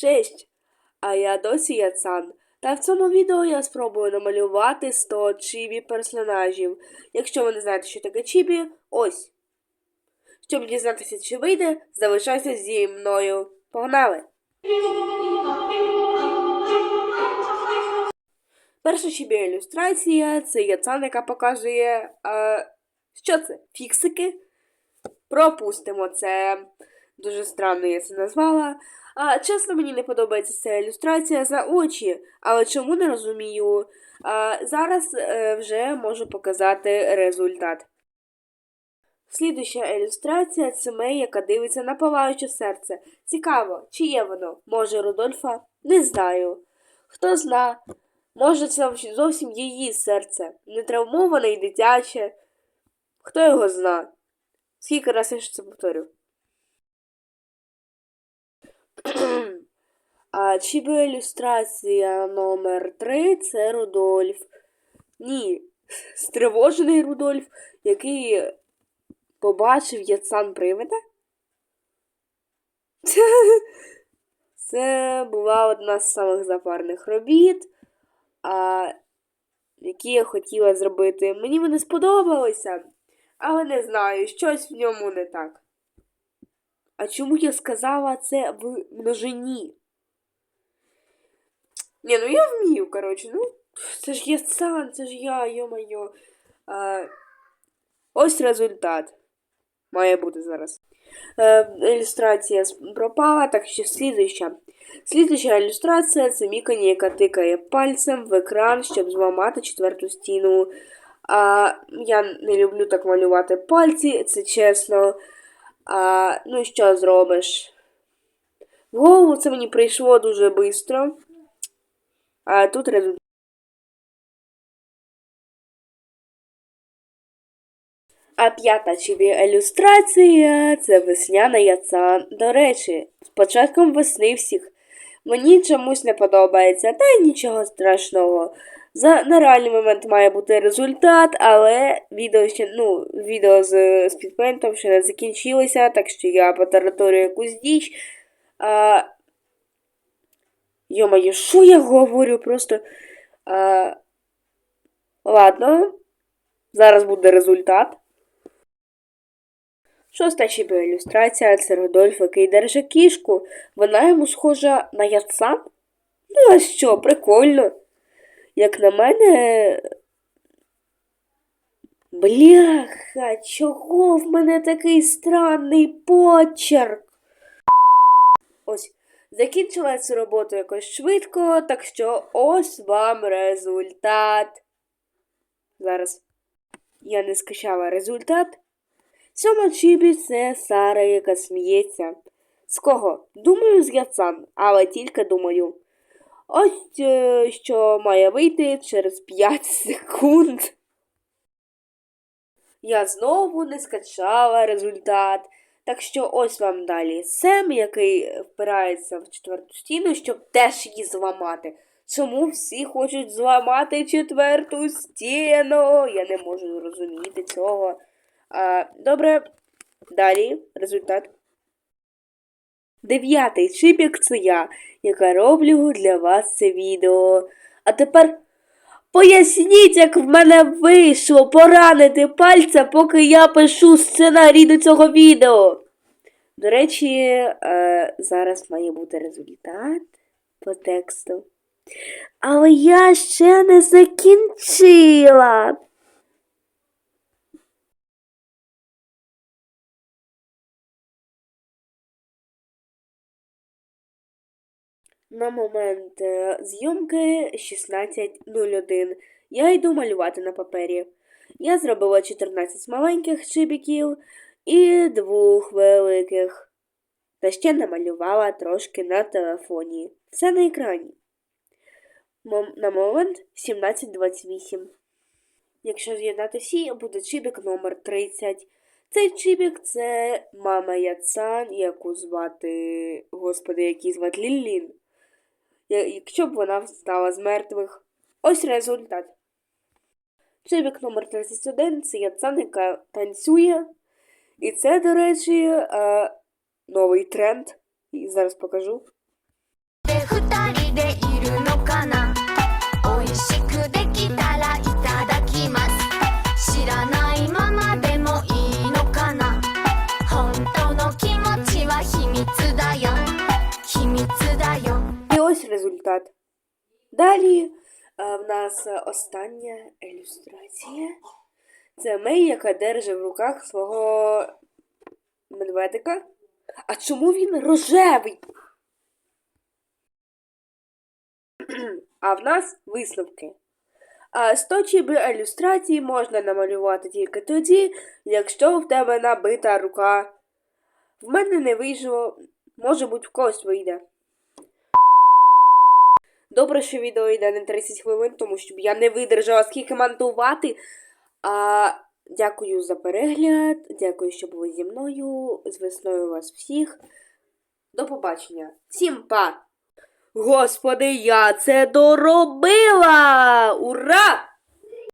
Честь! А я досі Яцан. Та в цьому відео я спробую намалювати 100 чібі персонажів. Якщо ви не знаєте, що таке чібі, ось. Щоб дізнатися, чи вийде, залишайся зі мною. Погнали! Перша чібі ілюстрація це Яцан, яка показує. А, що це? Фіксики? Пропустимо це. Дуже странно я це назвала. А, Чесно, мені не подобається ця ілюстрація за очі, але чому не розумію. А, Зараз е, вже можу показати результат. Слідуща ілюстрація це Мей, яка дивиться на палаюче серце. Цікаво, чи є воно? Може, Рудольфа? Не знаю. Хто зна, може, це зовсім її серце, не травмоване і дитяче. Хто його зна? Скільки разів я ще це повторю? А чіби ілюстрація номер 3 це Рудольф. Ні, стривожений Рудольф, який побачив Яцан привида. Це була одна з самих запарних робіт, а, які я хотіла зробити. Мені вони сподобалися, але не знаю, щось в ньому не так. А чому я сказала це в множині? Ні, ну я вмію, коротше, ну, це ж є сан, це ж я, йо-моє. Ось результат. Має бути зараз. Е, ілюстрація пропала, так що слідуюча. Слідуюча ілюстрація це Мікані, яка тикає пальцем в екран, щоб зламати четверту стіну. А, Я не люблю так малювати пальці, це чесно. А, Ну, що зробиш? В голову це мені прийшло дуже швидко. А тут результат. А п'ята чибі ілюстрація це весняна яца. До речі, з початком весни всіх. Мені чомусь не подобається, та й нічого страшного. За нереальний момент має бути результат, але відео ще, ну, відео з спідпейнтом ще не закінчилося, так що я потараторю якусь діч. А... Йомаю, що я говорю? Просто. А... Ладно, зараз буде результат. Шоста чіпа ілюстрація це Рудольф, який держить кішку. Вона йому схожа на яцан? Ну, а що, прикольно. Як на мене. Бляха, чого в мене такий странний почерк? Ось, закінчила цю роботу якось швидко, так що ось вам результат. Зараз я не скачала результат. Сьома чібі це Сара, яка сміється. З кого? Думаю, з Яцан, але тільки думаю. Ось е, що має вийти через 5 секунд. Я знову не скачала результат. Так що ось вам далі Сем, який впирається в четверту стіну, щоб теж її зламати. Чому всі хочуть зламати четверту стіну? Я не можу зрозуміти цього. А, Добре, далі результат. Дев'ятий чипік це я, яка роблю для вас це відео. А тепер поясніть, як в мене вийшло поранити пальця, поки я пишу сценарій до цього відео. До речі, е, зараз має бути результат по тексту. Але я ще не закінчила. На момент е, зйомки 16.01 я йду малювати на папері. Я зробила 14 маленьких чибіків і двох великих. Та ще намалювала трошки на телефоні. Все на екрані. На момент 17.28. Якщо з'єднати всі, буде чибік номер 30. Цей чибік це мама Яцан, яку звати, господи, який звати Лілін якщо б вона встала з мертвих. Ось результат. Чоловік номер 31 це Яцан, танцює. І це, до речі, е, новий тренд. І зараз покажу. Далі е, в нас остання ілюстрація. Це Мей, яка держить в руках свого медведика. А чому він рожевий? А в нас висновки. А 100 чіб ілюстрацій можна намалювати тільки тоді, якщо в тебе набита рука. В мене не вийшло, може бути в когось вийде. Добре, що відео йде не 30 хвилин, тому що я не видержала скільки монтувати. А, дякую за перегляд, дякую, що були зі мною. З весною вас всіх. До побачення. Всім па! Господи, я це доробила! Ура!